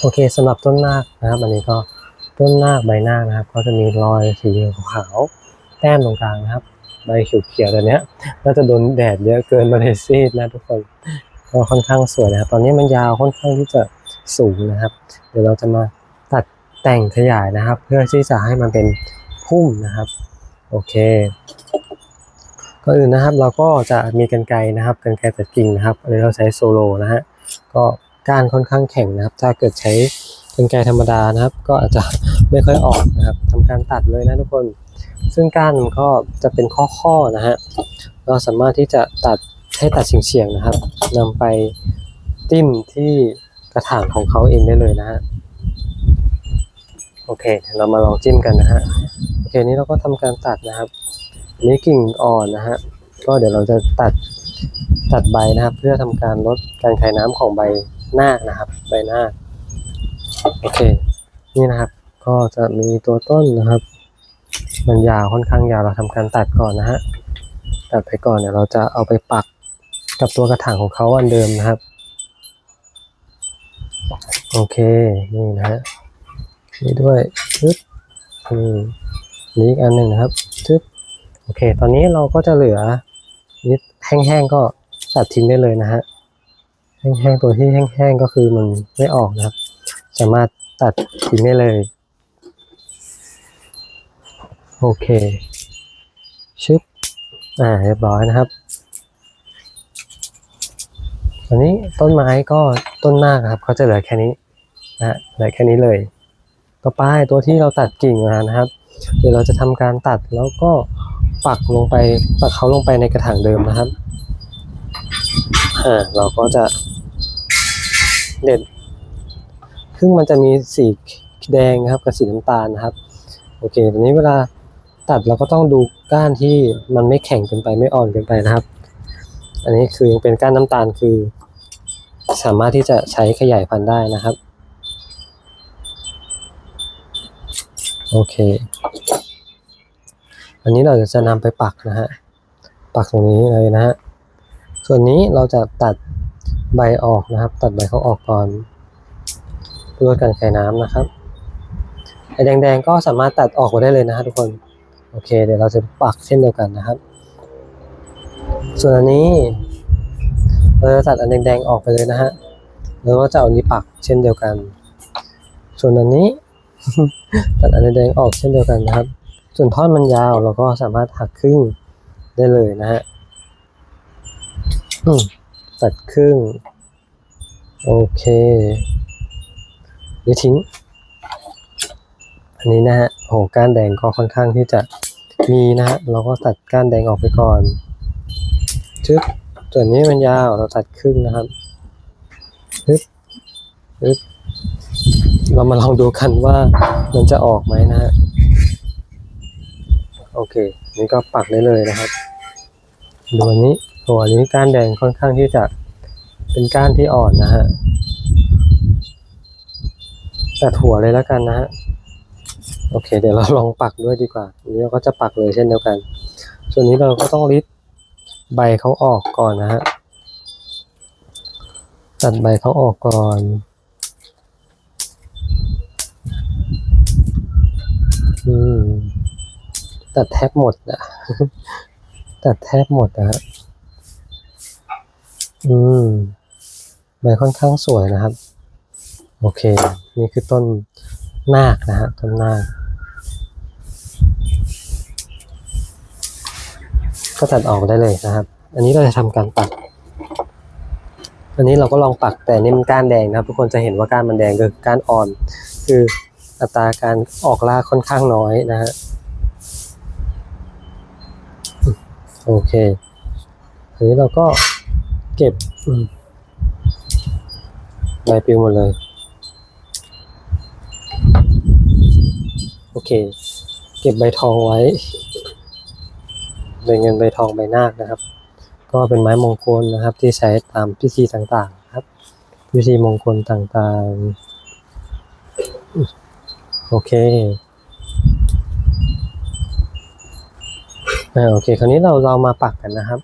โอเคสำหรับต้นนาคนะครับ อันนี้ก็ต้นนาคใบนาคนะครับ ก็จะมีรอยสีขาวแต้มตรงกลางนะครับ ใบเขียวๆตัวเนี้ยน่าจะโดนแดดเยอะเกินมาเลยซีดนะทุกคนก็ค่อนข้างสวยนะครับ ตอนนี้มันยาวค่อนข้างที่จะสูงนะครับ เดี๋ยวเราจะมาตัดแต่งขยายนะครับ เพื่อที่จะให้มันเป็นพุ่มนะครับ โอเคก่อนอื่นนะครับเราก็จะมีกันไกรนะครับกันไกรตัดกิ่งนะครับอันนี้เราใช้โซโลนะฮะก็ ก้านค่อนข้างแข็งนะครับ ถ้าเกิดใช้กันไกรธรรมดานะครับ ก็อาจจะไม่ค่อยออกนะครับทำการตัดเลยนะทุกคน ซึ่งก้านมันก็จะเป็นข้อๆนะฮะเราสามารถที่จะตัดให้ตัดเฉียงๆนะครับนำไปจิ้มที่กระถางของเขาเองได้เลยนะฮะโอเค เรามาลองจิ้มกันนะฮะโอเคนี้เราก็ทำการตัดนะครับนี้กิ่งอ่อนนะฮะก็เดี๋ยวเราจะตัดตัดใบนะครับ เพื่อทำการลดการคายน้ำของใบ นาคนะครับ ใบนาคโอเค นี่นะครับ ก็จะมีตัวต้นนะครับ มันยาวค่อนข้างยาวเราทำการตัดก่อนนะฮะตัดไปก่อนเดี๋ยวเราจะเอาไปปักกับตัวกระถางของเขาอันเดิมนะครับ โอเคนี่นะฮะนี่ด้วยชึบนี่นี่อีกอันหนึ่งนะครับชึบโอเค ตอนนี้เราก็จะเหลือนิดแห้งๆก็ตัดทิ้งได้เลยนะฮะ แห้งๆตัวที่แห้งๆก็คือมันไม่ออกนะครับ สามารถตัดทิ้งได้เลย โอเค ชึบอ่าเรียบร้อยนะครับอันนี้ต้นไม้ก็ต้นนาคครับเขาจะเหลือแค่นี้นะเหลือแค่นี้เลย ต่อไปตัวที่เราตัดกิ่งมานะครับ เดี๋ยวเราจะทำการตัดแล้วก็ปักลงไปปักเขาลงไปในกระถางเดิมนะครับ อ่าเราก็จะเด็ดซึ่งมันจะมีสีแดงนะครับกับสีน้ำตาลนะครับ โอเคทีนี้เวลาตัดเราก็ต้องดูก้านที่มันไม่แข็งเกินไปไม่อ่อนเกินไปนะครับ อันนี้คือยังเป็นก้านน้ำตาลคือ สามารถที่จะใช้ขยายพันธุ์ได้นะครับ โอเค อันนี้เราจะนำไปปักนะฮะปักตรงนี้เลยนะฮะ ส่วนนี้เราจะตัดใบออกนะครับ ตัดใบเขาออกก่อนเพื่อลดการคายน้ำนะครับไอ้แดงๆก็สามารถตัดออกมาได้เลยนะฮะทุกคนโอเค เดี๋ยวเราจะปักเช่นเดียวกันนะครับ ส่วนอันนี้เราจะตัดอันแดงๆออกไปเลยนะฮะแล้วก็จะเอาอันนี้ปักเช่นเดียวกัน ส่วนอันนี้ ตัดอันแดงออกเช่นเดียวกันนะครับ ส่วนท่อนมันยาวเราก็สามารถหักครึ่งได้เลยนะฮะ ตัดครึ่ง โอเคนี่ทิ้ง อันนี้นะฮะโอ้โหก้านแดงก็ค่อนข้างที่จะมีนะฮะเราก็ตัดก้านแดงออกไปก่อนชึบส่วนนี้มันยาวเราตัดครึ่งนะครับปึ๊บปึ๊บเรามาลองดูกันว่ามันจะออกไหมนะฮะโอเค นี่ก็ปักได้เลยนะครับดูอันนี้ ตัวนี้ก้านแดงค่อนข้างที่จะเป็นก้านที่อ่อนนะฮะตัดหัวเลยแล้วกันนะฮะโอเค เดี๋ยวเราลองปักด้วยดีกว่าอันนี้เราก็จะปักเลยเช่นเดียวกัน ส่วนนี้เราก็ต้องริดใบเขาออกก่อนนะฮะตัดใบเขาออกก่อนอืมตัดแทบหมดอะตัดแทบหมดนะฮะ อืมใบค่อนข้างสวยนะครับ โอเค นี่คือต้นนาคนะฮะต้นนาคก็ตัดออกได้เลยนะครับ อันนี้เราจะทำการปัก อันนี้เราก็ลองปักแต่นี่มันก้านแดงนะครับทุกคนจะเห็นว่าก้านมันแดงคือก้านอ่อน คืออัตราการออกรากค่อนข้างน้อยนะฮะ โอเคทีนี้เราก็ เก็บอืมใบปลิวหมดเลย โอเค เก็บใบทองไว้ใบเงินใบทองใบนาคนะครับ ก็เป็นไม้มงคลนะครับ ที่ใช้ตามพิธีต่าง ๆ ครับ พิธีมงคลต่างๆ โอเคอ่าโอเค คราวนี้เราเรามาปักกันนะครับ